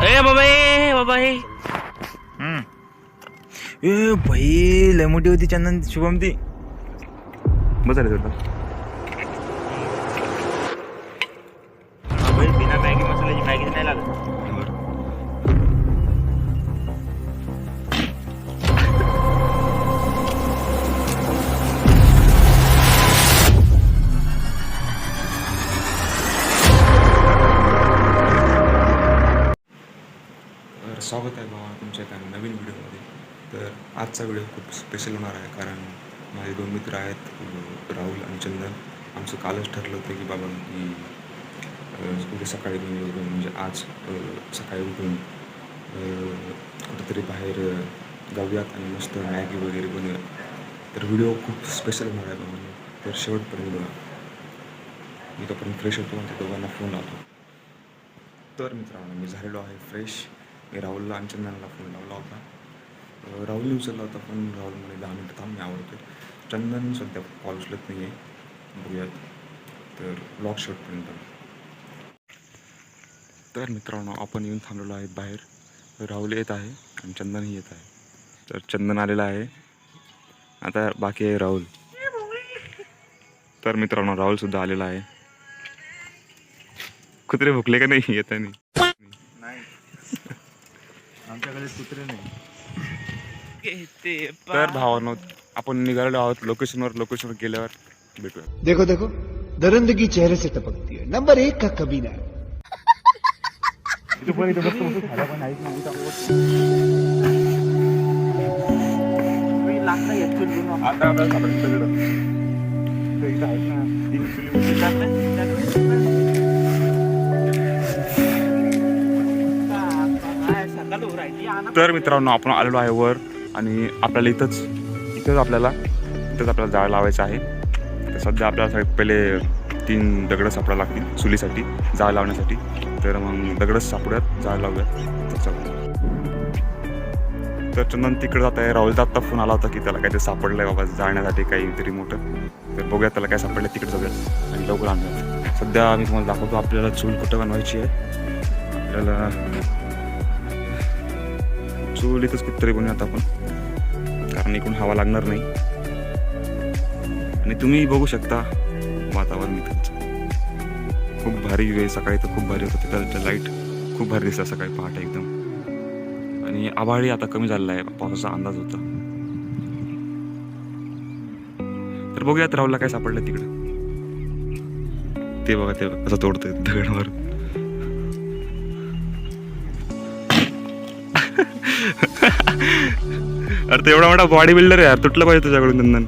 ए बाबा ए बाबा ए. हम्म. ए भाई लय मोठी होती चंदन शुभम ती बस आले तुला स्वागत आहे बाबा तुमच्या एका नवीन व्हिडिओमध्ये. तर आजचा व्हिडिओ खूप स्पेशल होणार आहे कारण माझे दोन मित्र आहेत राहुल आणि चंदन. आमचं कालच ठरलं होतं की बाबा की उद्या सकाळी उठून म्हणजे आज सकाळी उठून कुठेतरी बाहेर जाऊयात आणि मस्त मॅगी वगैरे बनवूयात. तर व्हिडिओ खूप स्पेशल होणार आहे बाबा. तर शेवटपर्यंत बघा. मी तोपर्यंत फ्रेश होतो आणि त्या दोघांना फोन लावतो. तर मित्रांनो मी झालेलो आहे फ्रेश मी राहुलला आणि चंदनाला फोन लावला होता. राहुलने उचलला होता पण राहुल म्हणे दहा मिनटं थांब मी आवडतो चंदन सध्या कॉल उचलत नाही आहे बघूयात. तर लॉक शॉटपर्यंत तर मित्रांनो आपण येऊन थांबलेलो आहे बाहेर. राहुल येत आहे आणि चंदनही येत आहे. तर चंदन आलेला आहे. आता बाकी आहे राहुल. तर मित्रांनो राहुलसुद्धा आलेला आहे. कुत्रे भुकले का नाही? येत नाही. आमच्याकडे कुत्रे नाही. तर भावानो आपण निघालेलो आहोत लोकेशनवर लोकेशनवर गेल्यावर भेटूया. देखो देखो दरिंदगी चेहरे से टपकती है। नंबर एक का कबीना आता आपल्याला सापडलं सगळं. इथं आहेत ना, तीन किलोमीटर. तर मित्रांनो आपण आलेलो आहे वर आणि आपल्याला इथंच इथंच आपल्याला इथंच आपल्याला जाळ लावायचं आहे. तर सध्या आपल्याला पहिले तीन दगडं सापडायला लागतील चुलीसाठी जाळ लावण्यासाठी. तर मग दगडच सापडूयात जाळ लावूयात. तर चला. तर चंदन तिकडे जात आहे. राहुलचा आत्ता फोन आला होता की त्याला काहीतरी सापडलं आहे बाबा जाळण्यासाठी काहीतरी मोठं. तर बघूया त्याला काय सापडलं तिकडे जाऊयात आणि लवकर आणूयात. सध्या मी तुम्हाला दाखवतो आपल्याला चूल कुठं बनवायची आहे. आपल्याला चूल कुत्रे कुठतरी बनवूयात आपण. कारण इकडून हवा लागणार नाही. आणि तुम्ही बघू शकता वातावरण इथं. खूप भारी वेळ सकाळी तर खूप भारी होतं. तिथं लाइट खूप भारी दिसला सकाळी पहाटे एकदम. आणि आभाळी आता कमी झालेला आहे. पावसाचा अंदाज होता. तर बघूयात राहुलला काय सापडलं तिकडं. ते बघा ते बघा, कसं तोडतंय दगडावर. अरे तो एवढा मोठा बॉडी बिल्डर आहे यार तुटलं पाहिजे तुझ्याकडून नंदन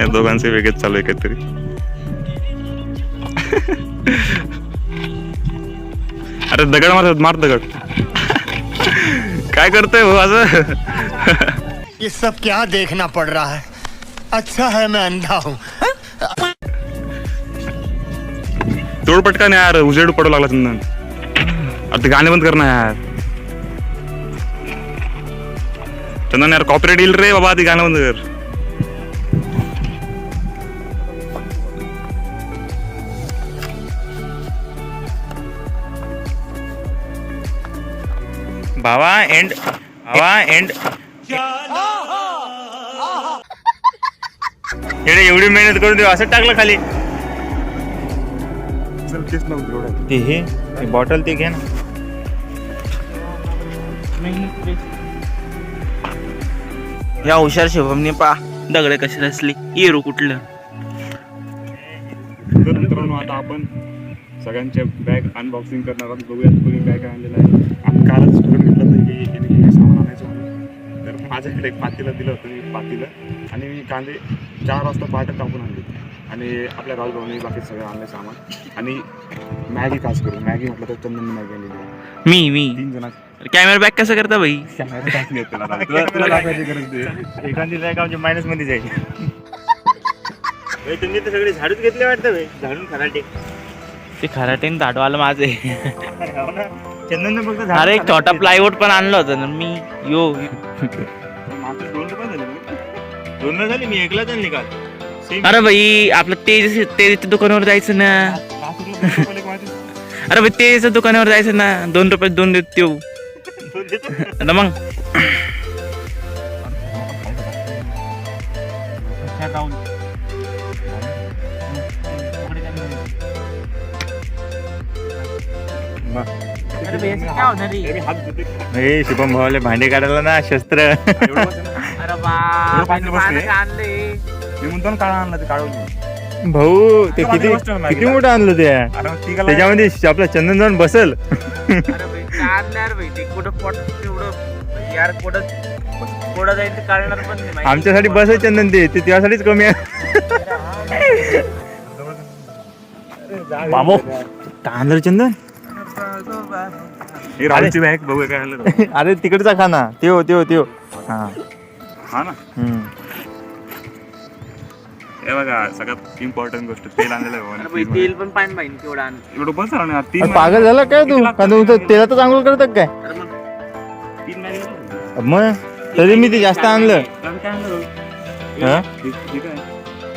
या दोघांचे वेगळेच चालू आहे काहीतरी. अरे दगड मार मार दगड. काय करतोय हो असं? ये सब क्या देखना पड़ रहा है? अच्छा है मैं अंधा हूँ। तोड पटकन यार उजेड पडू लागला चंदन. अरे ते गाणे बंद कर ना यार. चंदन यार कॉपरेट येईल रे बाबा ते गाणं बंद कर. भावा एंड भावा एंड एवढी एवढी मेहनत करून देऊ असं टाकलं खाली. ते हे बॉटल ते घे ना. ह्या हुशार शुभमने पा दगड कशी रचली येरू कुठलं? तर मित्रांनो आता आपण सगळ्यांच्या बॅग अनबॉक्सिंग करणार आहोत. बघूयात कोणी बॅग आणलेला आहे. आपण कालच ठरवून घेतलं की याने किती सामान आणायचं म्हणून. तर माझ्याकडे एक पातीला दिलं होतं मी पातीलं. आणि मी कांदे चार वाजता पहाटे टाकून आणले. आणि आपल्या राजभाऊने बाकी सगळं आणलं सामान. आणि मॅगी खास करू मॅगी म्हटलं तर चंदन मॅगी आणलेली आहे. मी मी. तीन जण कॅमेरा बॅक कसं करता भाई एखादी बॅग आमच्या मायनसमध्ये जाईल. तुम्ही तर सगळे झाडूच घेतले वाटतं भाई झाडून खराटे. ते खराटेन दाटवाला माझे. फक्त अरे एक छोटा. प्लायवूड पण आणलं होतं ना मी. यो. दोन झाले मी एकलाच आणली अरे भाई आपलं तेज तेजच्या दुकानावर जायचं ना. अरे भाई तेजच्या दुकानावर जायचं ना. दोन रुपये दोन देत देऊ हे शुभम भावाले भांडे काढायला ना शस्त्र अरे मी म्हणतो ना काळा आणला ते काढून भाऊ ते किती. किती मोठं आणलं ते त्याच्यामध्ये आपलं चंदन जाऊन बसल कुठं पोट एवढं यार कुठं कुठं जाईल ते काढणार पण नाही माहिती. आमच्यासाठी बस आहे चंदन ते त्यासाठीच कमी आहे. आणलं चंदन? हे बॅग बघू काय अरे तिकडचा खाना त्यो त्यो त्यो. हा. हा ना? हम्म. हे बघा सगळ्यात इम्पॉर्टंट गोष्ट तेल आणलेलं अरे तेल पण पाहिजे पाहिजे केवढं आण. एवढं बस झालं ना तीन अरे पागल झाला काय तू? का तू? तेलातच आंघोळ करतात काय? अरे मग तीन मॅगी झालं. मग? तरी मी ते जास्त आणलं. आम्ही काय आणलं? हा? हे- हे काय?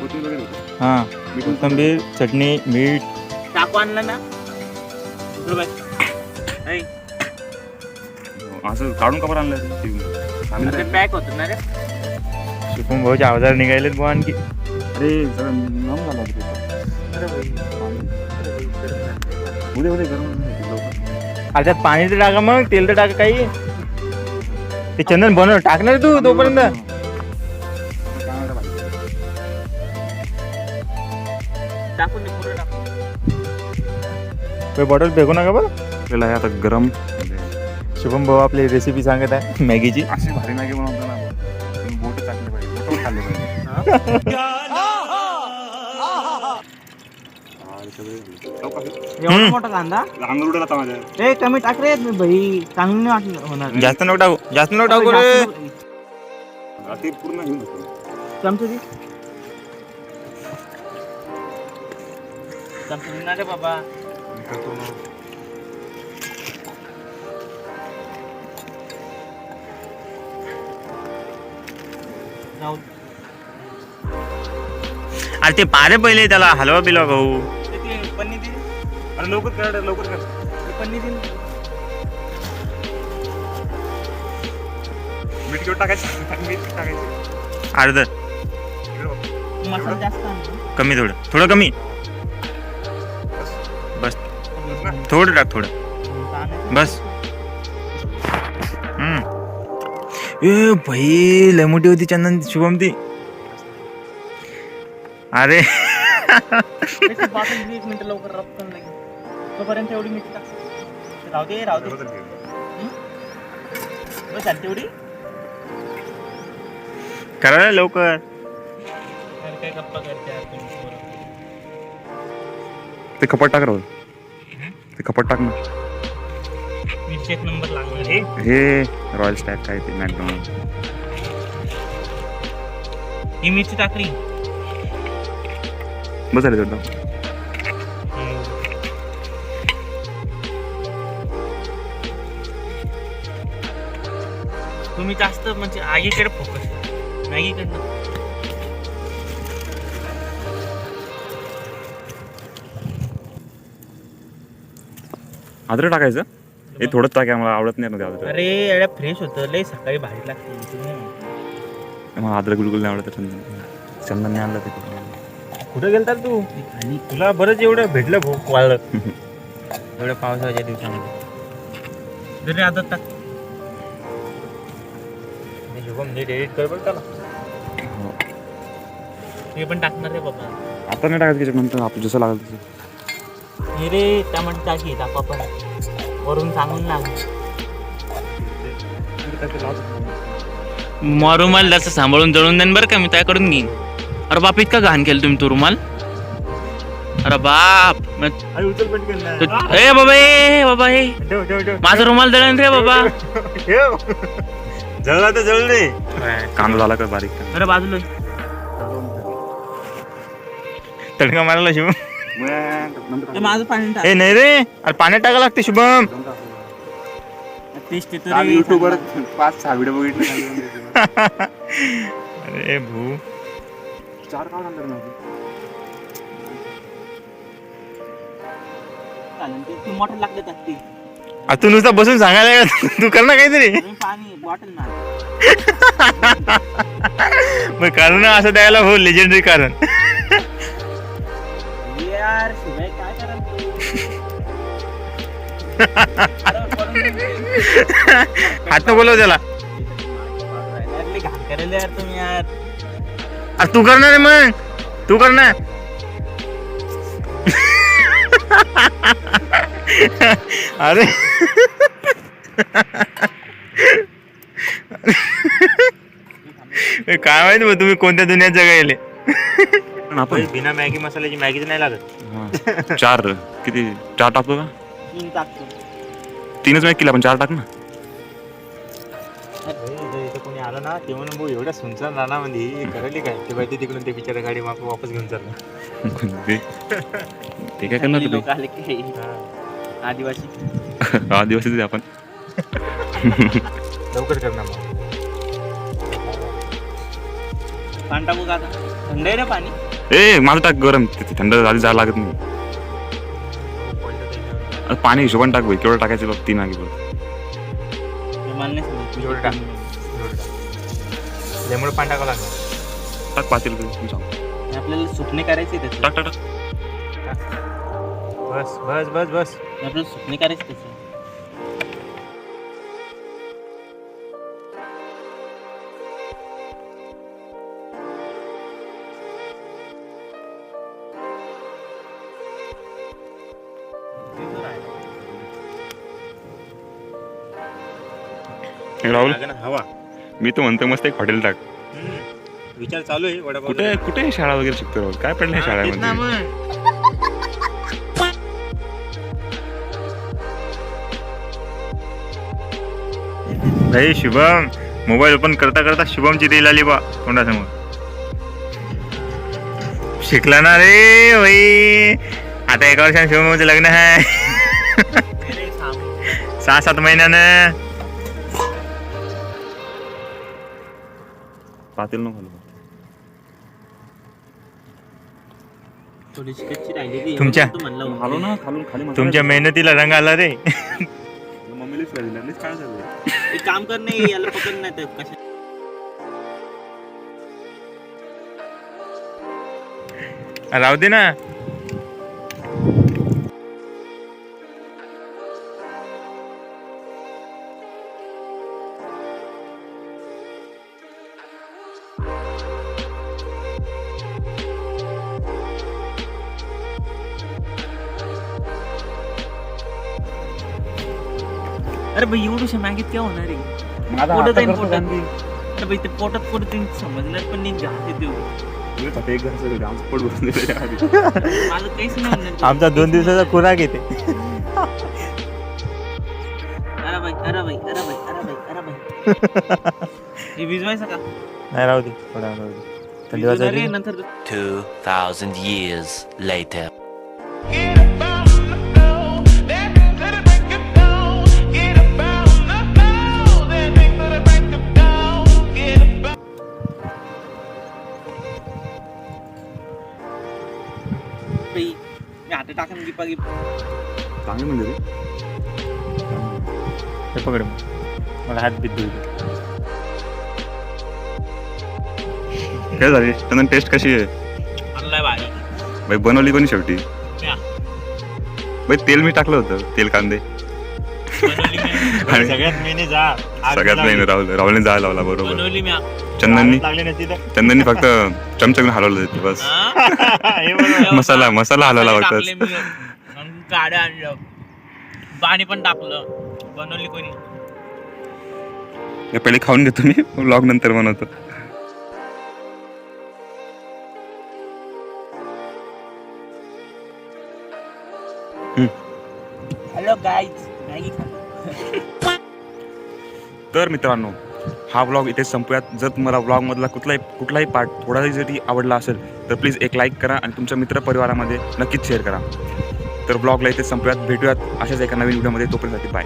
कोथिंबीर वगैरे होतं. हा. कोथिंबीर चटणी मीठ. टाकू आणलं ना? इकडं बाई. ऐ, असं काढून कवर आणलं ते? आम्ही. पॅक होतं ना रे? शुभम भाऊचे अवजार निघालेत बुवा आणखी. अरे सगळं नम झालं होतं ते. अरे भाई. उद्या उद्या गरम होतं लवकर. अरे त्यात पाणी तर टाका मग तेल तर टाका काही ते चंदन बनव टाकणार तू तोपर्यंत बॉटल फेकू नका बरं आपल्याला हे आता गरम शुभम भाऊ आपली रेसिपी सांगत आहे मॅगीची अशी भारी मॅगी बनवतो ना बोट टाकले पाहिजे बोट खाल्ले पाहिजे हा, हे सगळे- जाऊ का? एवढा मोठा कांदा अंगावर उडाला आता माझ्या. ए कमी टाक रे भाई चांगलं नाही वाटलं होणार. जास्त नको टाकू जास्त नको टाकू रे. हा, ते पूर्ण घेऊन जातो. चमचा दे चमचा दे ना रे बाबा. अरे ते पारे पहिले त्याला हलवा बिलवा भाऊ. ते पन्नी दे. अरे लवकर कर लवकर कर. पन्नी दे. मीठ घेऊन टाकायचं. मीठ टाकायचं. अर्ध. मसाला जास्त कमी थोडं. थोडं कमी. बस. थोडं टाक थोडं. बस. हम्म. ए भाई लय मोठी होती चंदन शुभम ती अरे. एक मिनिट लवकर लागेल तोपर्यंत एवढी मीठ टाक राहू दे राहू दे. बरोबर घे. बस झाली तेवढी? करा ना लवकर. काय गप्पा करते. ते कपाट टाक राहुल. ते कपाट टाक ना. मिरची एक नंबर लागणार हे हे रॉयल स्टॅक काय ते मॅकडॉनल्ड ही मिरची टाकली. बस झालं तेवढं. तुम्ही जास्त म्हणजे आगीकडे फोकस मॅगीकडनं. अद्रक टाकायचं? हे थोडंच टाक मला आवडत नाही ना ते अद्रक अरे एवढ्या फ्रेश होतं. लय सकाळी भारी लागते. तुम्ही. मला अद्रक बिलकुल नाही आवडत चंदन चंदन नाही आणलं ते कुठं. गेलता तू? आणि तुला बरंच एवढं भेटलं भाऊ वाळलं. एवढ्या पावसाच्या दिवसामध्ये. जरी आता टाक हे शुभम नीट एडिट कर बरं त्याला. हो. ते पण टाकणार रे बाबा. आता नाही टाकायचं त्याच्यात नंतर आपलं जसं लागेल तसं. हे रे टमाटर टाकी टाका पण. वरून सांगून लाग रुमाल जसं सांभाळून जळून देईन बरं का मी त्याकडून घेईन. अरे बाप इतका घाण केलं तुम्ही तो रुमाल. अरे बाप मग- अरे उचल पटकन ना. तो- ए बाबा ए बाबा ए. ठेव ठेव ठेव. माझा रुमाल दळण रे बाबा. ठेव जळला तर जळले कांदा झाला का बारीक? अरे बाजूला. तडका मारायला शुभम. ते माझं पाणी टाक. ए नाही रे. अरे पाण्यात टाका लागते शुभम. टेस्ट येतो आम्ही रे युट्यूबवर पाच सहा व्हिडिओ बघितले. अरे भू. चार का चालेल ते ती मोटर लागले ती. आ, तू नुसता बसून सांगायला का? तू कर ना काहीतरी पाणी बॉटल ना मग कारण असं द्यायला हो लेजेंडरी कारण. यार शिवाय काय कराल हात बोलव त्याला. घाण करायला यार तुम्ही यार. आ, तू करना आहे मग तू करणार अरे। ए, काय माहिती मग तुम्ही कोणत्या दुनियात जगा गेले आपण बिना मॅगी मसाल्याची मॅगीच नाही लागत. चार किती? चार टाकतो का? तीन टाकतो. तीनच मॅग केला पण चार टाक ना. आलं ना ते म्हणून भाऊ एवढ्या सुनसान रानामध्ये करायली काय? ते माहिती तिकडून ते बिचारा गाडी वाप- वापस घेऊन चाललं. ते ते काय करणार तुम्ही लोक आले की. आदिवासी. आदिवासी आपण. लवकर करणार मग. पाणी टाकू का आता? थंड आहे ना पाणी. ए माझं टाक गरम. ते- थंड झाली जायला लागत नाही. पाणी हिशोबाने टाक भाई केवढं टाकायचं बघ तीन आगी बघ. ते मला नाही. समजत. एवढं टाक. त्यामुळे पाणी टाकावं लागणार टाक पातील तू सांग आपल्याला सुकणे करायचे त्याचे. टाक टाक टाक. बस बस बस बस. आपल्याला सुकणे करायचे त्याचे. राहुल. लागेल ना हवा. मी तर म्हणतो मस्त एक हॉटेल टाक. विचार चालू आहे वडापाव कुठे कुठे शाळा वगैरे शिकतो राहुल काय पडलं हा, शाळेमध्ये? मग. भाई शुभम मोबाईल ओपन करता करता शुभमची रील आली बा तोंडासमोर. शिकला ना रे भाई आता एका वर्षाने शुभमचं लग्न आहे. सहा सात महिन्यानं. पातील नको थोडीशी कच्ची राहिलेली तुमच्या- म्हणलं खालो ना खालून खाली तुमच्या मेहनतीला रंग आला रे. मम्मीलाच काय झालं. एक काम कर नाही याला पकड नाही तर कशा राहू दे ना. अरे भाई एवढूशा मॅगीत काय होणार. आहे पोटात जाईन पोटात? अरे भाई ते पोटात पोटात जाईन समजणार पण नाही एक डान्स पड मला काहीच नाही होणार आमचा दोन दिवसाचा खुराक येते अरे भाई अरे भाई अरे भाई अरे भाई अरे भाई. हे भिजवायचं का? नाही राहू दे. थोडा राहू दे. थंडी भिजवणार नंतर? 2,000 years later. भाई आता टाकून गिपा गिप चांगलं म्हणजे रे हे पकड मग. मला हात बीत धुऊ दे. काय झाली. त्यांना टेस्ट कशी आहे? आणलाय भारी. बाई बनवली कोणी शेवटी? म्या. बाई तेल मी टाकलं होतं तेल कांदे. बनवली सगळ्यात मेने जा. आग सगळ्यात राहुल राहुलने जायला लावला बरोबर. बनवली मी चंदननी आग लागली नसती तर चंदननी फक्त चमचा घेऊन हलवलं होते बस. हे? बरोबर. मसाला मसाला हलवला टाकले फक्त. मी. मग गाड्या आणलं. पाणी पण टाकलं. बनवली कोणी? पहिले खाऊन घेतो मी. ब्लॉग नंतर बनवतो. हॅलो गाईज मॅगी खा तर मित्रांनो हा व्लॉग इथे संपूयात. जर तुम्हाला व्लॉगमधला कुठलाही कुठलाही पार्ट थोडाही जरी आवडला असेल तर प्लीज एक लाईक करा आणि तुमच्या मित्रपरिवारामध्ये नक्कीच शेअर करा. तर ब्लॉगला इथे संपूयात. भेटूयात अशाच एका नवीन व्हिडिओमध्ये तोपर्यंत बाय.